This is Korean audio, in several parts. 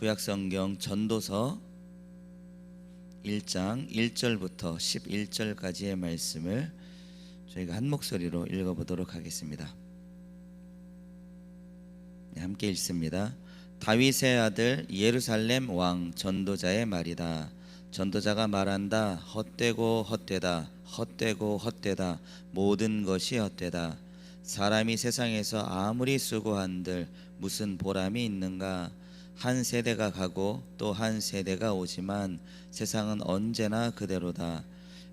구약성경 전도서 1장 1절부터 11절까지의 말씀을 저희가 한 목소리로 읽어보도록 하겠습니다. 네, 함께 읽습니다. 다윗의 아들 예루살렘 왕 전도자의 말이다. 전도자가 말한다. 헛되고 헛되다. 헛되고 헛되다. 모든 것이 헛되다. 사람이 세상에서 아무리 수고한들 무슨 보람이 있는가? 한 세대가 가고 또 한 세대가 오지만 세상은 언제나 그대로다.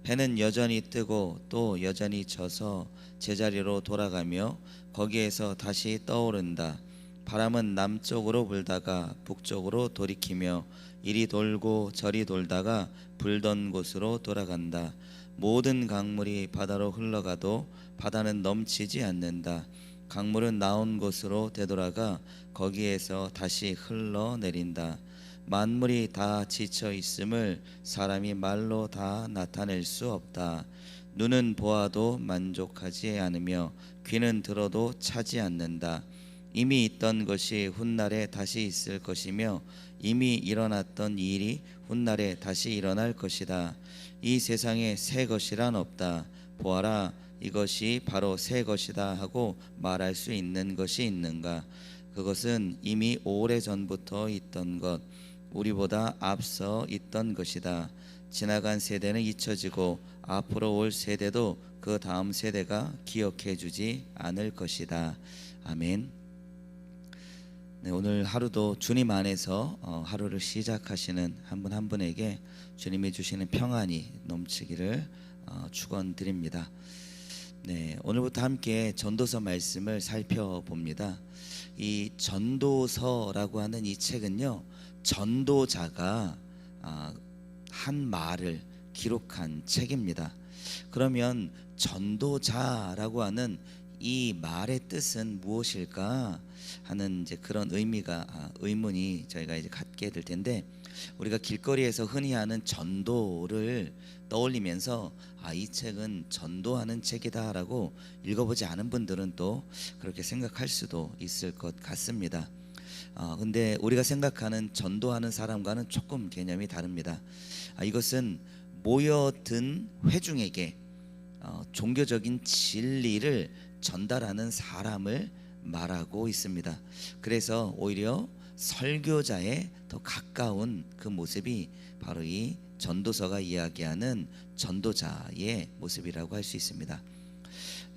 해는 여전히 뜨고 또 여전히 져서 제자리로 돌아가며 거기에서 다시 떠오른다. 바람은 남쪽으로 불다가 북쪽으로 돌이키며 이리 돌고 저리 돌다가 불던 곳으로 돌아간다. 모든 강물이 바다로 흘러가도 바다는 넘치지 않는다. 강물은 나온 곳으로 되돌아가 거기에서 다시 흘러내린다. 만물이 다 지쳐 있음을 사람이 말로 다 나타낼 수 없다. 눈은 보아도 만족하지 않으며 귀는 들어도 차지 않는다. 이미 있던 것이 훗날에 다시 있을 것이며 이미 일어났던 일이 훗날에 다시 일어날 것이다. 이 세상에 새 것이란 없다. 보아라, 이것이 바로 새 것이다 하고 말할 수 있는 것이 있는가? 그것은 이미 오래 전부터 있던 것, 우리보다 앞서 있던 것이다. 지나간 세대는 잊혀지고 앞으로 올 세대도 그 다음 세대가 기억해 주지 않을 것이다. 아멘. 네, 오늘 하루도 주님 안에서 어, 하루를 시작하시는 한분한 분에게 주님이 주시는 평안이 넘치기를 어, 축원드립니다. 네, 오늘부터 함께 전도서 말씀을 살펴봅니다. 이 전도서라고 하는 이 책은요, 전도자가 아, 한 말을 기록한 책입니다. 그러면 전도자라고 하는 이 말의 뜻은 무엇일까 하는 이제 그런 의미가 아, 의문이 저희가 이제 갖게 될 텐데 우리가 길거리에서 흔히 하는 전도를 떠올리면서 아 이 책은 전도하는 책이다라고 읽어보지 않은 분들은 또 그렇게 생각할 수도 있을 것 같습니다. 아 근데 우리가 생각하는 전도하는 사람과는 조금 개념이 다릅니다. 아, 이것은 모여든 회중에게 어, 종교적인 진리를 전달하는 사람을 말하고 있습니다. 그래서 오히려 설교자에 더 가까운 그 모습이 바로 이 전도서가 이야기하는 전도자의 모습이라고 할 수 있습니다.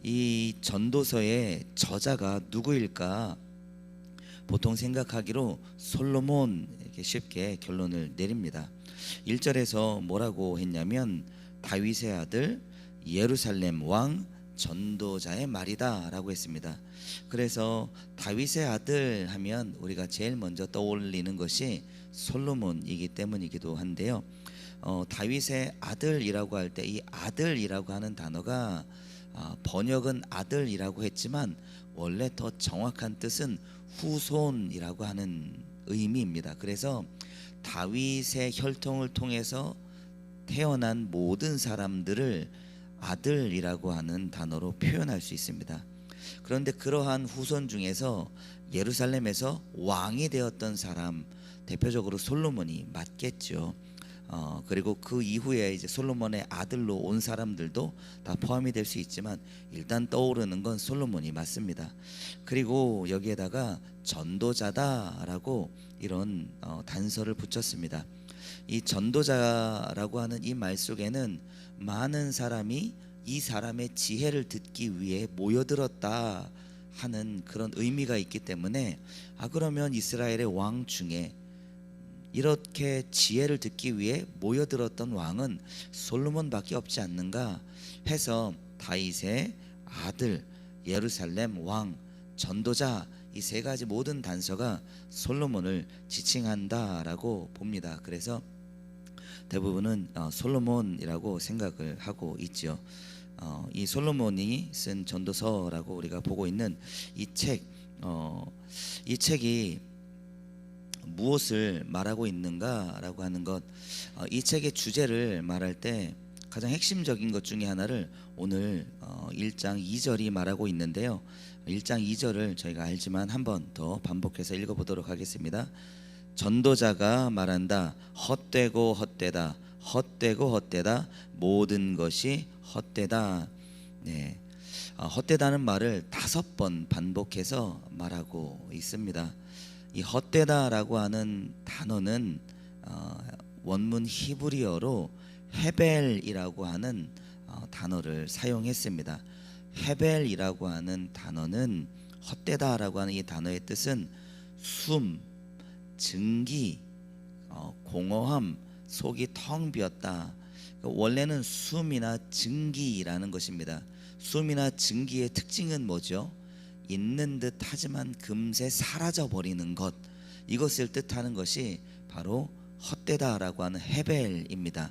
이 전도서의 저자가 누구일까? 보통 생각하기로 솔로몬 이렇게 쉽게 결론을 내립니다. 1절에서 뭐라고 했냐면 다윗의 아들 예루살렘 왕 전도자의 말이다라고 했습니다. 그래서 다윗의 아들 하면 우리가 제일 먼저 떠올리는 것이 솔로몬이기 때문이기도 한데요. 어, 다윗의 아들이라고 할 때 이 아들이라고 하는 단어가 어, 번역은 아들이라고 했지만 원래 더 정확한 뜻은 후손이라고 하는 의미입니다. 그래서 다윗의 혈통을 통해서 태어난 모든 사람들을 아들이라고 하는 단어로 표현할 수 있습니다. 그런데 그러한 후손 중에서 예루살렘에서 왕이 되었던 사람 대표적으로 솔로몬이 맞겠죠. 어, 그리고 그 이후에 이제 솔로몬의 아들로 온 사람들도 다 포함이 될 수 있지만 일단 떠오르는 건 솔로몬이 맞습니다. 그리고 여기에다가 전도자다라고 이런 어, 단서를 붙였습니다. 이 전도자라고 하는 이 말 속에는 많은 사람이 이 사람의 지혜를 듣기 위해 모여들었다 하는 그런 의미가 있기 때문에 아 그러면 이스라엘의 왕 중에 이렇게 지혜를 듣기 위해 모여들었던 왕은 솔로몬밖에 없지 않는가 해서 다윗의 아들 예루살렘 왕 전도자 이 세 가지 모든 단서가 솔로몬을 지칭한다라고 봅니다. 그래서 대부분은 어, 솔로몬이라고 생각을 하고 있죠. 어, 이 솔로몬이 쓴 전도서라고 우리가 보고 있는 이 책, 어, 이 책이 무엇을 말하고 있는가라고 하는 것, 어, 이 책의 주제를 말할 때 가장 핵심적인 것 중에 하나를 오늘 어, 1장 2절이 말하고 있는데요. 1장 2절을 저희가 알지만 한 번 더 반복해서 읽어보도록 하겠습니다. 전도자가 말한다. 헛되고 헛되다. 헛되고 헛되다. 모든 것이 헛되다. 네. 아, 헛되다는 말을 다섯 번 반복해서 말하고 있습니다. 이 헛되다라고 하는 단어는 어, 원문 히브리어로 헤벨이라고 하는 어, 단어를 사용했습니다. 헤벨이라고 하는 단어는 헛되다라고 하는 이 단어의 뜻은 숨, 증기, 어, 공허함, 속이 텅 비었다. 그러니까 원래는 숨이나 증기라는 것입니다. 숨이나 증기의 특징은 뭐죠? 있는 듯 하지만 금세 사라져 버리는 것. 이것을 뜻하는 것이 바로 헛되다라고 하는 헤벨입니다.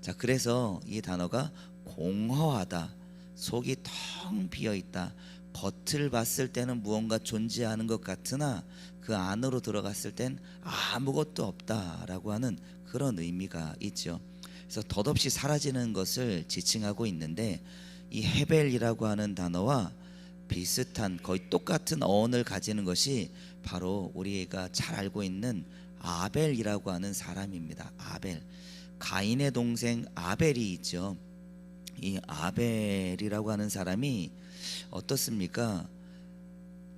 자, 그래서 이 단어가 공허하다. 속이 텅 비어 있다. 겉을 봤을 때는 무언가 존재하는 것 같으나 그 안으로 들어갔을 땐 아무것도 없다라고 하는 그런 의미가 있죠. 그래서 덧없이 사라지는 것을 지칭하고 있는데 이 헤벨이라고 하는 단어와 비슷한 거의 똑같은 어원을 가지는 것이 바로 우리가 잘 알고 있는 아벨이라고 하는 사람입니다. 아벨. 가인의 동생 아벨이 있죠. 이 아벨이라고 하는 사람이 어떻습니까?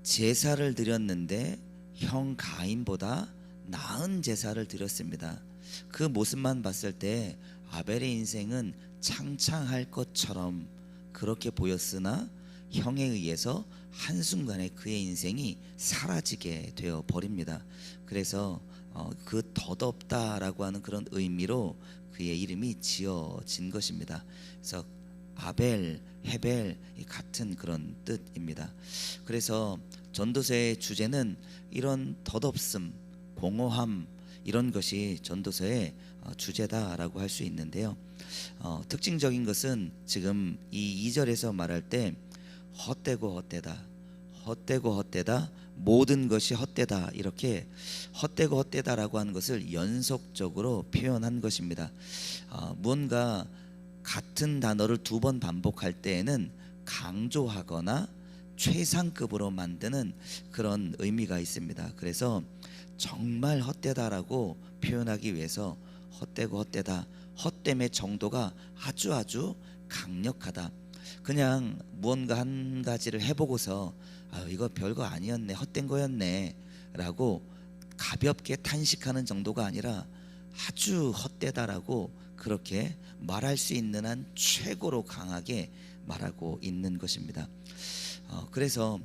제사를 드렸는데 형 가인보다 나은 제사를 드렸습니다. 그 모습만 봤을 때 아벨의 인생은 창창할 것처럼 그렇게 보였으나 형에 의해서 한순간에 그의 인생이 사라지게 되어 버립니다. 그래서 어, 그 덧없다라고 하는 그런 의미로 그의 이름이 지어진 것입니다. 그래서 아벨, 헤벨 이 같은 그런 뜻입니다. 그래서 전도서의 주제는 이런 덧없음, 공허함 이런 것이 전도서의 어, 주제다라고 할 수 있는데요. 어, 특징적인 것은 지금 이 2절에서 말할 때 헛되고 헛되다, 헛되고 헛되다, 모든 것이 헛되다 이렇게 헛되고 헛되다라고 하는 것을 연속적으로 표현한 것입니다. 어, 무언가 같은 단어를 두 번 반복할 때에는 강조하거나 최상급으로 만드는 그런 의미가 있습니다. 그래서 정말 헛되다라고 표현하기 위해서 헛되고 헛되다, 헛됨의 정도가 아주 아주 강력하다. 그냥 무언가 한 가지를 해보고서 아 이거 별거 아니었네, 헛된 거였네라고 가볍게 탄식하는 정도가 아니라 아주 헛되다라고 그렇게 말할 수 있는 한 최고로 강하게 말하고 있는 것입니다. 어, 그래서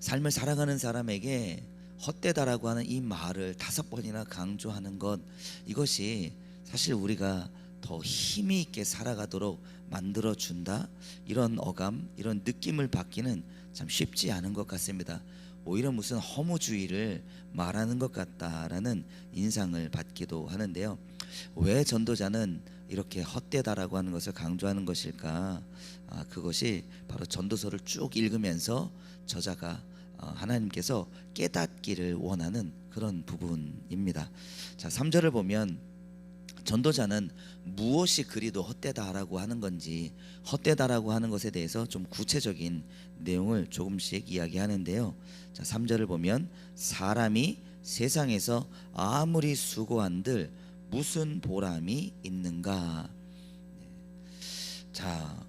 삶을 살아가는 사람에게 헛되다라고 하는 이 말을 다섯 번이나 강조하는 것 이것이 사실 우리가 더 힘이 있게 살아가도록 만들어 준다 이런 어감 이런 느낌을 받기는 참 쉽지 않은 것 같습니다. 오히려 무슨 허무주의를 말하는 것 같다라는 인상을 받기도 하는데요. 왜 전도자는 이렇게 헛되다라고 하는 것을 강조하는 것일까? 아, 그것이 바로 전도서를 쭉 읽으면서 저자가 어, 하나님께서 깨닫기를 원하는 그런 부분입니다. 자, 3절을 보면 전도자는 무엇이 그리도 헛되다라고 하는 건지 헛되다라고 하는 것에 대해서 좀 구체적인 내용을 조금씩 이야기하는데요. 자, 3절을 보면 사람이 세상에서 아무리 수고한들 무슨 보람이 있는가? 네. 자,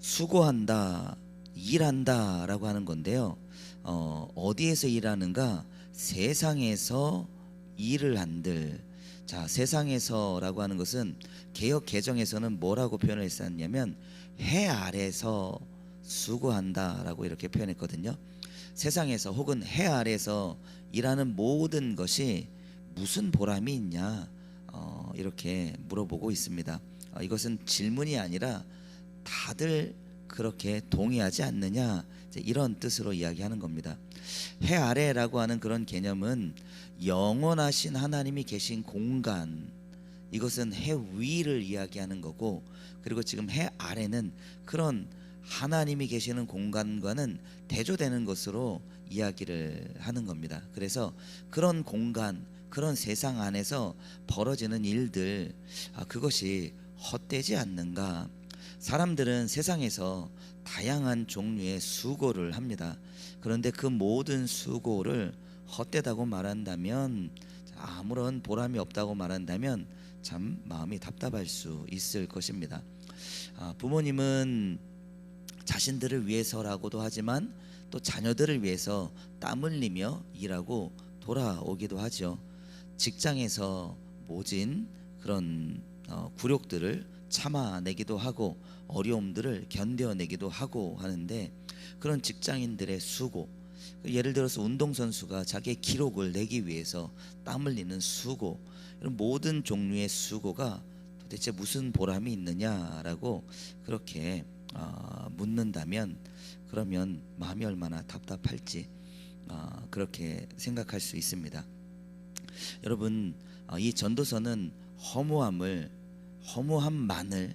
수고한다, 일한다라고 하는 건데요. 어, 어디에서 일하는가? 세상에서 일을 한들. 자, 세상에서라고 하는 것은 개혁 개정에서는 뭐라고 표현을 했었냐면 해 아래서 수고한다라고 이렇게 표현했거든요. 세상에서 혹은 해 아래서 일하는 모든 것이 무슨 보람이 있냐 어, 이렇게 물어보고 있습니다. 어, 이것은 질문이 아니라 다들 그렇게 동의하지 않느냐 이런 뜻으로 이야기하는 겁니다. 해 아래라고 하는 그런 개념은 영원하신 하나님이 계신 공간 이것은 해 위를 이야기하는 거고 그리고 지금 해 아래는 그런 하나님이 계시는 공간과는 대조되는 것으로 이야기를 하는 겁니다. 그래서 그런 공간, 그런 세상 안에서 벌어지는 일들, 아, 그것이 헛되지 않는가? 사람들은 세상에서 다양한 종류의 수고를 합니다. 그런데 그 모든 수고를 헛되다고 말한다면 아무런 보람이 없다고 말한다면 참 마음이 답답할 수 있을 것입니다. 아, 부모님은 자신들을 위해서라고도 하지만 또 자녀들을 위해서 땀 흘리며 일하고 돌아오기도 하죠. 직장에서 모진 그런 어, 굴욕들을 참아내기도 하고 어려움들을 견뎌내기도 하고 하는데 그런 직장인들의 수고 예를 들어서 운동선수가 자기의 기록을 내기 위해서 땀 흘리는 수고 이런 모든 종류의 수고가 도대체 무슨 보람이 있느냐라고 그렇게 어, 묻는다면 그러면 마음이 얼마나 답답할지 어, 그렇게 생각할 수 있습니다. 여러분 어, 이 전도서는 허무함을 허무함만을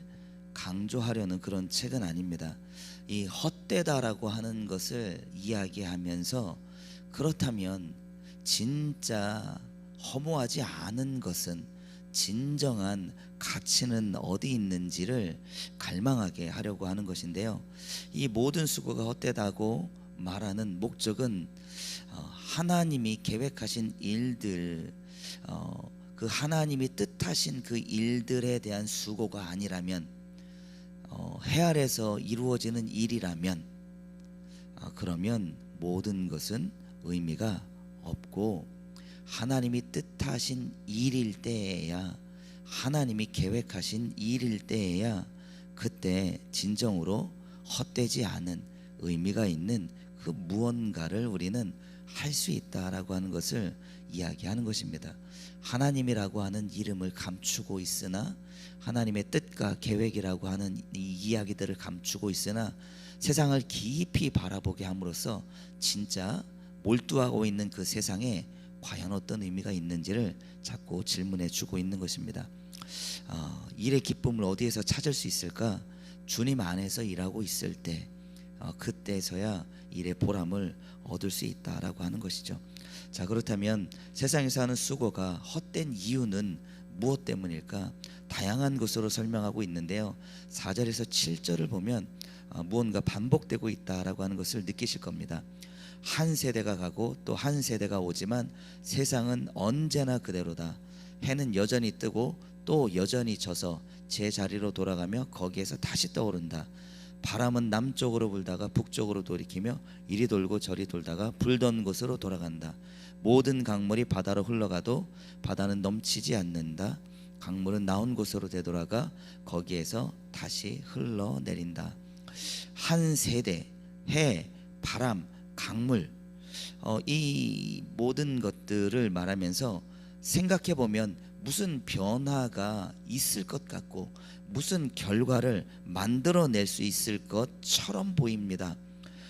강조하려는 그런 책은 아닙니다. 이 헛되다라고 하는 것을 이야기하면서 그렇다면 진짜 허무하지 않은 것은 진정한 가치는 어디 있는지를 갈망하게 하려고 하는 것인데요. 이 모든 수고가 헛되다고 말하는 목적은 어, 하나님이 계획하신 일들 어, 그 하나님이 뜻하신 그 일들에 대한 수고가 아니라면 어, 해 아래서 이루어지는 일이라면 아, 그러면 모든 것은 의미가 없고 하나님이 뜻하신 일일 때에야 하나님이 계획하신 일일 때에야 그때 진정으로 헛되지 않은 의미가 있는 그 무언가를 우리는 할 수 있다라고 하는 것을 이야기하는 것입니다. 하나님이라고 하는 이름을 감추고 있으나 하나님의 뜻과 계획이라고 하는 이 이야기들을 감추고 있으나 세상을 깊이 바라보게 함으로써 진짜 몰두하고 있는 그 세상에 과연 어떤 의미가 있는지를 자꾸 질문해 주고 있는 것입니다. 어, 일의 기쁨을 어디에서 찾을 수 있을까? 주님 안에서 일하고 있을 때 어, 그때서야 일의 보람을 얻을 수 있다라고 하는 것이죠. 자 그렇다면 세상에서 하는 수고가 헛된 이유는 무엇 때문일까? 다양한 것으로 설명하고 있는데요. 4절에서 7절을 보면 어, 무언가 반복되고 있다라고 하는 것을 느끼실 겁니다. 한 세대가 가고 또 한 세대가 오지만 세상은 언제나 그대로다. 해는 여전히 뜨고 또 여전히 져서 제 자리로 돌아가며 거기에서 다시 떠오른다. 바람은 남쪽으로 불다가 북쪽으로 돌이키며 이리 돌고 저리 돌다가 불던 곳으로 돌아간다. 모든 강물이 바다로 흘러가도 바다는 넘치지 않는다. 강물은 나온 곳으로 되돌아가 거기에서 다시 흘러내린다. 한 세대, 해, 바람, 강물, 어, 이 모든 것들을 말하면서 생각해 보면 무슨 변화가 있을 것 같고 무슨 결과를 만들어낼 수 있을 것처럼 보입니다.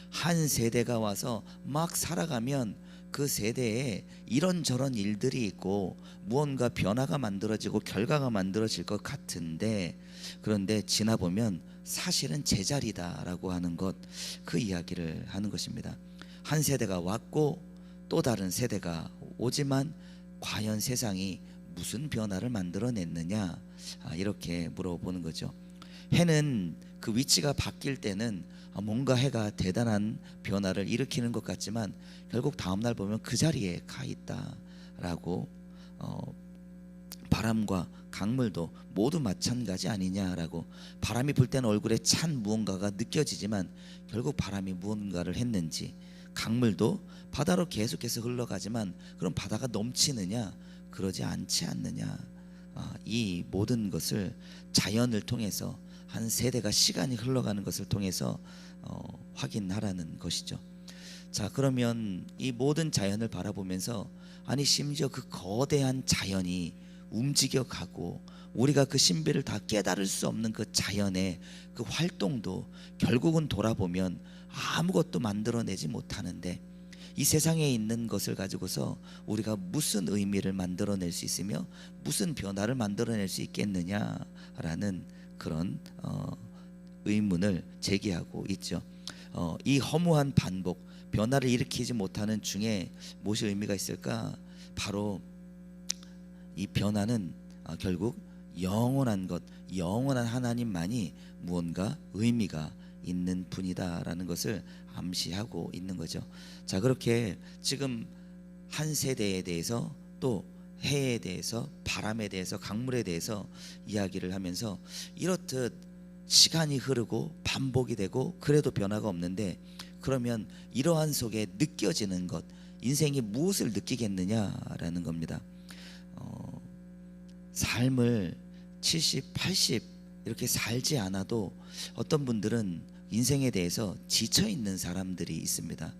한 세대가 와서 막 살아가면 그 세대에 이런저런 일들이 있고 무언가 변화가 만들어지고 결과가 만들어질 것 같은데 그런데 지나 보면 사실은 제자리다라고 하는 것 그 이야기를 하는 것입니다. 한 세대가 왔고 또 다른 세대가 오지만 과연 세상이 무슨 변화를 만들어냈느냐 아, 이렇게 물어보는 거죠. 해는 그 위치가 바뀔 때는 아, 뭔가 해가 대단한 변화를 일으키는 것 같지만 결국 다음 날 보면 그 자리에 가 있다라고 어, 바람과 강물도 모두 마찬가지 아니냐라고 바람이 불 때는 얼굴에 찬 무언가가 느껴지지만 결국 바람이 무언가를 했는지 강물도 바다로 계속해서 흘러가지만 그럼 바다가 넘치느냐 그러지 않지 않느냐 아, 이 모든 것을 자연을 통해서 한 세대가 시간이 흘러가는 것을 통해서 어, 확인하라는 것이죠. 자 그러면 이 모든 자연을 바라보면서 아니 심지어 그 거대한 자연이 움직여 가고 우리가 그 신비를 다 깨달을 수 없는 그 자연의 그 활동도 결국은 돌아보면 아무것도 만들어내지 못하는데 이 세상에 있는 것을 가지고서 우리가 무슨 의미를 만들어낼 수 있으며 무슨 변화를 만들어낼 수 있겠느냐라는 그런 어, 의문을 제기하고 있죠. 어, 이 허무한 반복, 변화를 일으키지 못하는 중에 무엇이 의미가 있을까? 바로 이 변화는 어, 결국 영원한 것, 영원한 하나님만이 무언가 의미가 있는 분이다라는 것을 암시하고 있는 거죠. 자 그렇게 지금 한 세대에 대해서 또 해에 대해서 바람에 대해서 강물에 대해서 이야기를 하면서 이렇듯 시간이 흐르고 반복이 되고 그래도 변화가 없는데 그러면 이러한 속에 느껴지는 것 인생이 무엇을 느끼겠느냐라는 겁니다. 어, 삶을 70, 80 이렇게 살지 않아도 어떤 분들은 인생에 대해서 지쳐 있는 사람들이 있습니다.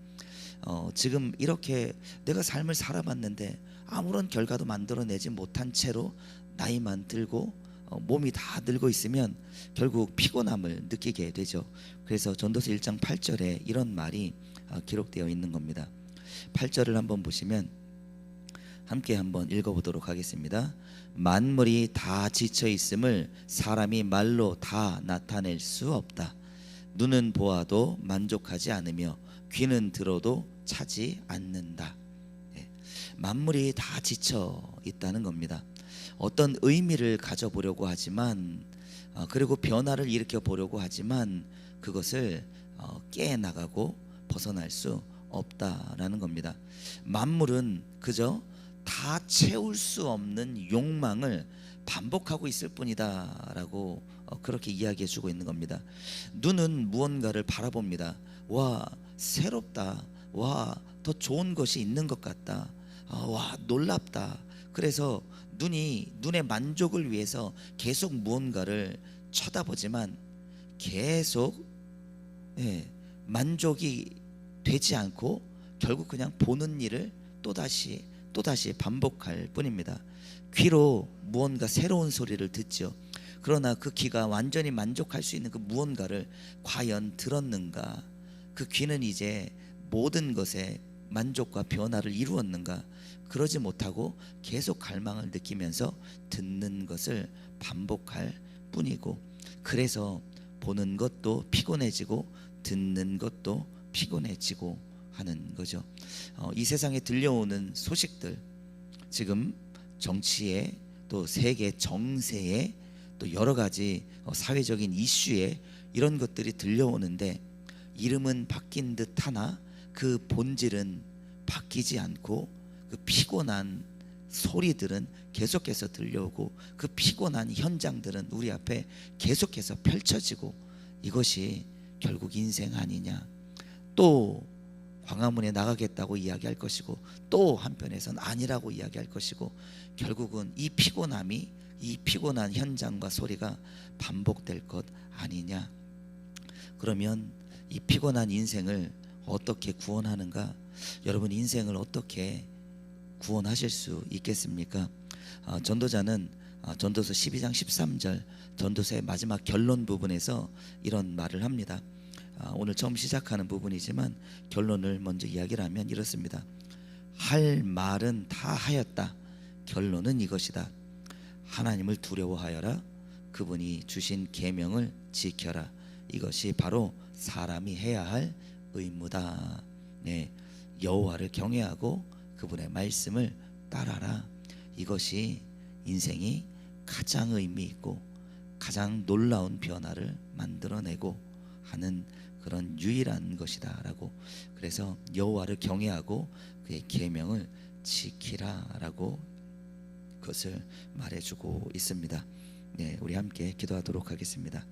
어, 지금 이렇게 내가 삶을 살아봤는데 아무런 결과도 만들어내지 못한 채로 나이만 들고 어, 몸이 다 늙어 있으면 결국 피곤함을 느끼게 되죠. 그래서 전도서 1장 8절에 이런 말이 어, 기록되어 있는 겁니다. 8절을 한번 보시면 함께 한번 읽어보도록 하겠습니다. 만물이 다 지쳐 있음을 사람이 말로 다 나타낼 수 없다. 눈은 보아도 만족하지 않으며 귀는 들어도 차지 않는다. 예, 만물이 다 지쳐 있다는 겁니다. 어떤 의미를 가져보려고 하지만 어, 그리고 변화를 일으켜 보려고 하지만 그것을 어, 깨 나가고 벗어날 수 없다라는 겁니다. 만물은 그저 다 채울 수 없는 욕망을 반복하고 있을 뿐이다 라고 어, 그렇게 이야기해 주고 있는 겁니다. 눈은 무언가를 바라봅니다. 와 새롭다. 와 더 좋은 것이 있는 것 같다. 아, 와 놀랍다. 그래서 눈이 눈의 만족을 위해서 계속 무언가를 쳐다보지만 계속 예, 만족이 되지 않고 결국 그냥 보는 일을 또 다시 또 다시 반복할 뿐입니다. 귀로 무언가 새로운 소리를 듣죠. 그러나 그 귀가 완전히 만족할 수 있는 그 무언가를 과연 들었는가? 그 귀는 이제 모든 것에 만족과 변화를 이루었는가? 그러지 못하고 계속 갈망을 느끼면서 듣는 것을 반복할 뿐이고 그래서 보는 것도 피곤해지고 듣는 것도 피곤해지고 하는 거죠. 어, 이 세상에 들려오는 소식들 지금 정치에 또 세계 정세에 또 여러 가지 어, 사회적인 이슈에 이런 것들이 들려오는데 이름은 바뀐 듯 하나 그 본질은 바뀌지 않고 그 피곤한 소리들은 계속해서 들려오고 그 피곤한 현장들은 우리 앞에 계속해서 펼쳐지고 이것이 결국 인생 아니냐. 또 광화문에 나가겠다고 이야기할 것이고 또 한편에선 아니라고 이야기할 것이고 결국은 이 피곤함이 이 피곤한 현장과 소리가 반복될 것 아니냐. 그러면 이 피곤한 인생을 어떻게 구원하는가? 여러분 인생을 어떻게 구원하실 수 있겠습니까? 아, 전도자는 아, 전도서 12장 13절 전도서의 마지막 결론 부분에서 이런 말을 합니다. 아, 오늘 처음 시작하는 부분이지만 결론을 먼저 이야기를 하면 이렇습니다. 할 말은 다 하였다. 결론은 이것이다. 하나님을 두려워하여라. 그분이 주신 계명을 지켜라. 이것이 바로 사람이 해야 할 의무다. 네, 여호와를 경외하고 그분의 말씀을 따라라. 이것이 인생이 가장 의미 있고 가장 놀라운 변화를 만들어내고 하는 그런 유일한 것이다라고 그래서 여호와를 경외하고 그의 계명을 지키라라고 그것을 말해주고 있습니다. 네, 우리 함께 기도하도록 하겠습니다.